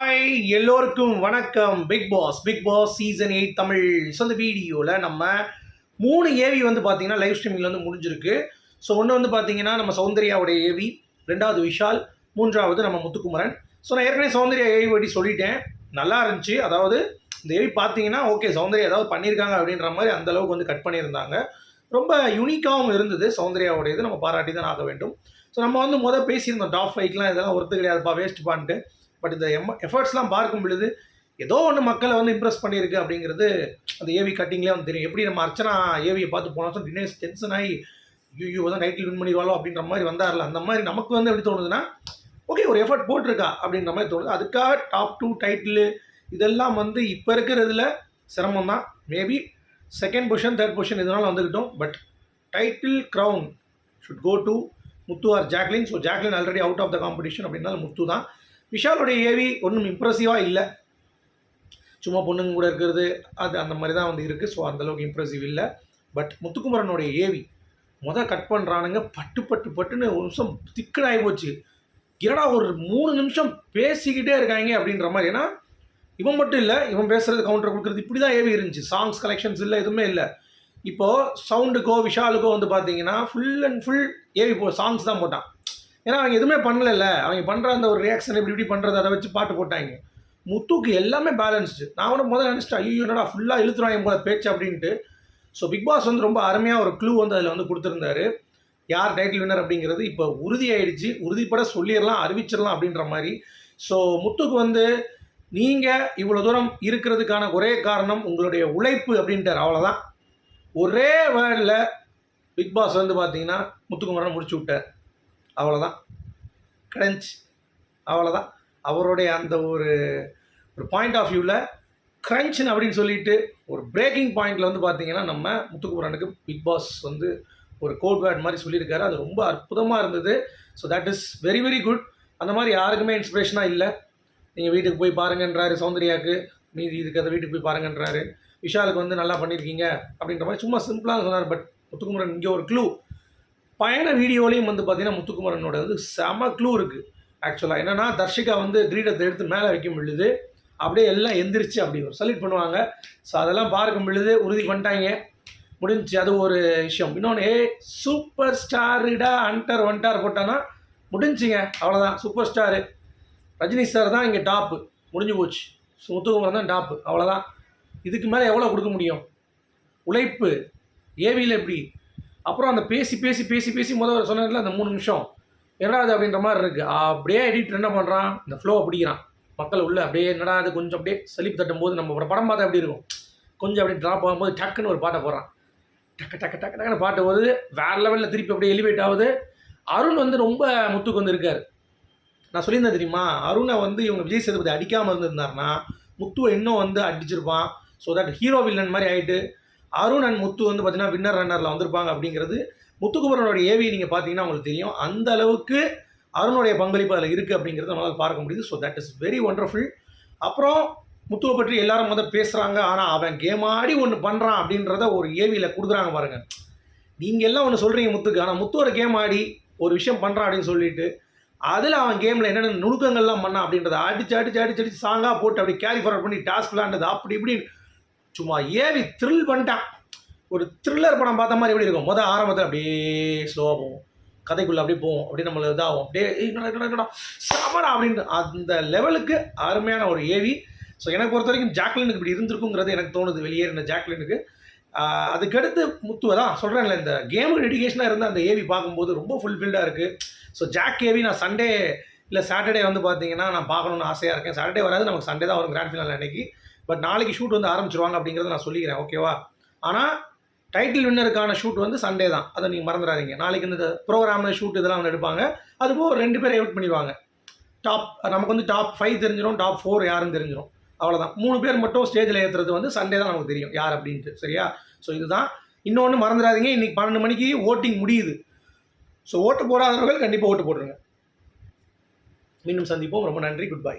Hi எல்லோருக்கும் வணக்கம். Bigg Boss Bigg Boss season eight Tamil so அந்த வீடியோவில் நம்ம மூணு ஏவி வந்து பார்த்தீங்கன்னா லைவ் ஸ்ட்ரீமிங்கில் வந்து முடிஞ்சிருக்கு. ஸோ ஒன்று வந்து பார்த்தீங்கன்னா நம்ம சௌந்தர்யாவுடைய ஏவி ரெண்டாவது விஷால் மூன்றாவது நம்ம முத்துக்குமரன். ஸோ நான் ஏற்கனவே சௌந்தர்யா ஏவி பற்றி சொல்லிட்டேன். நல்லா இருந்துச்சு. அதாவது இந்த ஏவி பார்த்தீங்கன்னா ஓகே சௌந்தர்யா ஏதாவது பண்ணியிருக்காங்க அப்படின்ற மாதிரி அந்த அளவுக்கு வந்து கட் பண்ணியிருந்தாங்க. ரொம்ப யூனிக்காகவும் இருந்தது சௌந்தர்யாவுடைய இது நம்ம பாராட்டி தான் ஆக வேண்டும். ஸோ நம்ம வந்து முதல் பேசியிருந்தோம் டாப் ஃபைவ்க்கெலாம் இதெல்லாம் ஒருத்து கிடையாதுப்பா வேஸ்ட் பண்ணிட்டு. பட் இந்த எம் எஃபர்ட்ஸ்லாம் பார்க்கும் பொழுது ஏதோ ஒன்று மக்களை வந்து இம்ப்ரெஸ் பண்ணியிருக்கு அப்படிங்கிறது அந்த ஏவி கட்டிங்லேயே வந்து தெரியும். எப்படி நம்ம அர்ச்சனா ஏவியை பார்த்து போனோம் தினேஷ் டென்ஷன் ஆகி ஐயோ தான் டைட்டில் வின் பண்ணிடுவாளோ அப்படின்ற மாதிரி வந்தார்ல. அந்த மாதிரி நமக்கு வந்து எப்படி தோணுதுன்னா ஓகே ஒரு எஃபர்ட் போட்டிருக்கா அப்படின்ற மாதிரி தோணுது. அதுக்காக டாப் டூ டைட்டிலு இதெல்லாம் வந்து இப்போ இருக்கிறதுல சிரமம் தான் maybe second position third position இதனால் வந்துக்கிட்டோம் but title crown should go to Muthu or Jacquline so Jacquline already out of the competition அப்படின்னால முத்து தான். விஷாலுடைய ஏவி ஒன்றும் இம்ப்ரெசிவாக இல்லை. சும்மா பொண்ணுங்க கூட இருக்கிறது அது அந்த மாதிரி தான் வந்து இருக்குது ஸோ அந்தளவுக்கு இம்ப்ரெசிவ் இல்லை. பட் முத்துக்குமரனுடைய ஏவி மொதல் கட் பண்ணுறானுங்க பட்டு பட்டு பட்டுன்னு ஒரு நிமிஷம் திக்கடாகி போச்சு. என்னடா ஒரு மூணு நிமிஷம் பேசிக்கிட்டே இருக்காங்க அப்படின்ற மாதிரி. ஏன்னா இவன் மட்டும் இல்லை இவன் பேசுகிறது கவுண்டர் கொடுக்குறது இப்படி தான் ஏவி இருந்துச்சு. சாங்ஸ் கலெக்ஷன்ஸ் இல்லை எதுவுமே இல்லை. இப்போது சவுண்டுக்கோ விஷாலுக்கோ வந்து பார்த்தீங்கன்னா ஃபுல் அண்ட் ஃபுல் ஏவி போ சாங்ஸ் தான் போட்டான். ஏன்னா அவங்க எதுவுமே பண்ணலைல்ல. அவங்க பண்ணுற அந்த ஒரு ரியாக்ஷன் இப்படி இப்படி பண்ணுறது அதை வச்சு பாட்டு போட்டாங்க. முத்துக்கு எல்லாமே பேலன்ஸ்டு நான் கூட முதல்ல நினச்சிட்டேன் ஐயோ என்னடா ஃபுல்லாக இழுத்துறாங்க போல பேச்சு அப்படின்ட்டு. ஸோ பிக் பாஸ் வந்து ரொம்ப அருமையாக ஒரு க்ளூ வந்து அதில் வந்து கொடுத்துருந்தாரு. யார் டைட்டில் வின்னர் அப்படிங்கிறது இப்போ உறுதியாயிடுச்சு. உறுதிப்பட சொல்லிடலாம் அறிவிச்சிடலாம் அப்படின்ற மாதிரி. ஸோ முத்துக்கு வந்து நீங்கள் இவ்வளோ தூரம் இருக்கிறதுக்கான ஒரே காரணம் உங்களுடைய உழைப்பு அப்படின்ட்டு அவ்வளோதான் ஒரே வேர்டில் பிக் பாஸ் வந்து பார்த்தீங்கன்னா முத்துக்குமரன் முடிச்சு விட்டார். அவ்வளோதான் கிரன்ச் அவ்வளோதான் அவருடைய அந்த ஒரு ஒரு பாயிண்ட் ஆஃப் வியூவில் க்ரன்ச்னு அப்படின்னு சொல்லிட்டு ஒரு பிரேக்கிங் பாயிண்டில் வந்து பார்த்தீங்கன்னா நம்ம முத்துக்குமரனுக்கு பிக் பாஸ் வந்து ஒரு கோட் வேர்ட் மாதிரி சொல்லியிருக்காரு. அது ரொம்ப அற்புதமாக இருந்தது. So that is very very good அந்த மாதிரி யாருக்குமே இன்ஸ்பிரேஷனாக இல்லை. நீங்கள் வீட்டுக்கு போய் பாருங்கன்றாரு சௌந்தர்யாவுக்கு மீதி இருக்கிறத வீட்டுக்கு போய் பாருங்கன்றாரு. விஷாலுக்கு வந்து நல்லா பண்ணியிருக்கீங்க அப்படின்ற மாதிரி சும்மா சிம்பிளாக சொன்னார். பட் முத்துக்குமரன் இங்கே ஒரு க்ளூ பயண வீடியோலையும் வந்து பார்த்தீங்கன்னா முத்துக்குமரனோட வந்து செம க்ளூ இருக்குது ஆக்சுவலாக என்னென்னா தர்ஷிகா வந்து கிரீடத்தை எடுத்து மேலே வைக்கும் பொழுது அப்படியே எல்லாம் எந்திரிச்சு அப்படி ஒரு சல்யூட் பண்ணுவாங்க. ஸோ அதெல்லாம் பார்க்கும் பொழுது உறுதி பண்ணிட்டாங்க. முடிஞ்சு அது ஒரு விஷயம். இன்னொன்று ஏ சூப்பர் ஸ்டாருடா அன்டர் ஒன்டார் போட்டான்னா முடிஞ்சுங்க அவ்வளோதான் சூப்பர் ஸ்டாரு ரஜினி சார் தான் இங்கே டாப்பு முடிஞ்சு போச்சு. ஸோ முத்துக்குமரன் தான் டாப்பு அவ்வளோதான் இதுக்கு மேலே எவ்வளோ கொடுக்க முடியும்? உழைப்பு. ஏவியில் எப்படி? அப்புறம் அந்த பேசி பேசி பேசி பேசி முதல்ல சொன்னதில் அந்த மூணு நிமிஷம். என்னடா அது அப்படின்ற மாதிரி இருக்குது அப்படியே எடிட் என்ன பண்ணுறான் இந்த ஃப்ளோ பிடிக்கிறான். மக்கள் உள்ளே அப்படியே என்னடா அது கொஞ்சம் அப்படியே சலிப்பு தட்டும் போது நம்ம ஒரு படம் பார்த்தா எப்படி இருக்கும்? கொஞ்சம் அப்படியே ட்ராப் ஆகும்போது டக்குன்னு ஒரு பாட்டை போடுறான். டக்கு டக்கு டக்கு டக்குன்னு பாட்டு வருது வேறு லெவலில் திருப்பி அப்படியே எலிவேட் ஆகுது. அருண் வந்து ரொம்ப முத்துக்கு வந்து இருக்கார் நான் சொல்லியிருந்தேன் தெரியுமா? அருணை வந்து இவங்க விஜய் சேதுபதி அடிக்காமல் இருந்திருந்தாருன்னா முத்துவை இன்னும் வந்து அடிச்சிருப்பான். ஸோ தட் ஹீரோ வில்லன் மாதிரி ஆகிட்டு அருண் அண்ட் முத்து வந்து பார்த்தீங்கன்னா வின்னர் ரன்னரில் வந்திருப்பாங்க அப்படிங்கிறது முத்துக்குமரனுடைய ஏவி நீங்கள் பார்த்தீங்கன்னா உங்களுக்கு தெரியும். அந்த அளவுக்கு அருணுடைய பங்களிப்பு அதில் இருக்குது அப்படிங்கிறத நம்மளால் பார்க்க முடியுது. So that is very wonderful அப்புறம் முத்துவை பற்றி எல்லாரும் வந்து பேசுகிறாங்க ஆனால் அவன் கேம் ஆடி ஒன்று பண்ணுறான் அப்படின்றத ஒரு ஏவியில் கொடுக்குறாங்க பாருங்கள் நீங்கள் எல்லாம் ஒன்று சொல்கிறீங்க முத்துக்கு. ஆனால் முத்துவோட கேம் ஆடி ஒரு விஷயம் பண்ணுறான் அப்படின்னு சொல்லிட்டு அதில் அவன் கேமில் என்னென்ன நுணுக்கங்கள்லாம் பண்ணான் அப்படின்றத அடிச்சு அடிச்சு அடிச்சு அடிச்சு சாங்காக போட்டு அப்படி கேரி ஃபார்வர்ட் பண்ணி டாஸ்க் விளாண்டது அப்படி இப்படி சும்மா ஏவி த்ரில் பண்ணிட்டான். ஒரு த்ரில்லர் படம் பார்த்த மாதிரி எப்படி இருக்கும்? மொதல் ஆரம்பத்தில் அப்படியே ஸ்லோவாக போகும். கதைக்குள்ளே அப்படியே போவோம் அப்படியே நம்மள இதாகும். அப்படியே சமரா அப்படின்னு அந்த லெவலுக்கு அருமையான ஒரு ஏவி. ஸோ எனக்கு பொறுத்த வரைக்கும் ஜாக்லினுக்கு இப்படி இருந்திருக்குங்கிறது எனக்கு தோணுது. வெளியேறின ஜாக்லினுக்கு. அதுக்கடுத்து முத்துவை தான் சொல்கிறேன்ல இந்த கேமு டெடிகேஷனாக இருந்த அந்த ஏவி பார்க்கும்போது ரொம்ப ஃபுல்ஃபில்டாக இருக்குது ஸோ ஜாக் ஏவி நான் சண்டே இல்லை சாட்டர்டே வந்து பார்த்தீங்கன்னா நான் பார்க்கணுன்னு ஆசையாக இருக்கேன். சாட்டர்டே வராது நமக்கு சண்டே தான் வரும் கிராண்ட் ஃபினால் அன்னைக்கு. பட் நாளைக்கு ஷூட் வந்து ஆரம்பிச்சிருவாங்க அப்படிங்கிறத நான் சொல்லிக்கிறேன் ஓகேவா ஆனால் டைட்டில் வின்னருக்கான ஷூட் வந்து சண்டே தான். அதை நீங்கள் மறந்துடாதீங்க. நாளைக்கு இந்த ப்ரோக்ராம் ஷூட் இதெல்லாம் வந்து எடுப்பாங்க. அதுபோக ரெண்டு பேரை எவிட் பண்ணிடுவாங்க. டாப் நமக்கு வந்து டாப் ஃபைவ் தெரிஞ்சிடும் டாப் ஃபோர் யாருன்னு தெரிஞ்சிடும் அவ்வளோதான் மூணு பேர் மட்டும் ஸ்டேஜில் ஏற்றுறது வந்து சண்டே தான் நமக்கு தெரியும் யார் அப்படின்ட்டு. சரியா? ஸோ இதுதான். இன்னொன்று மறந்துடாதீங்க. இன்றைக்கி பன்னெண்டு மணிக்கு ஓட்டிங் முடியுது. ஸோ ஓட்டு போடாதவர்கள் கண்டிப்பாக ஓட்டு போட்டுருங்க. மீண்டும் சந்திப்போம். ரொம்ப நன்றி. Good bye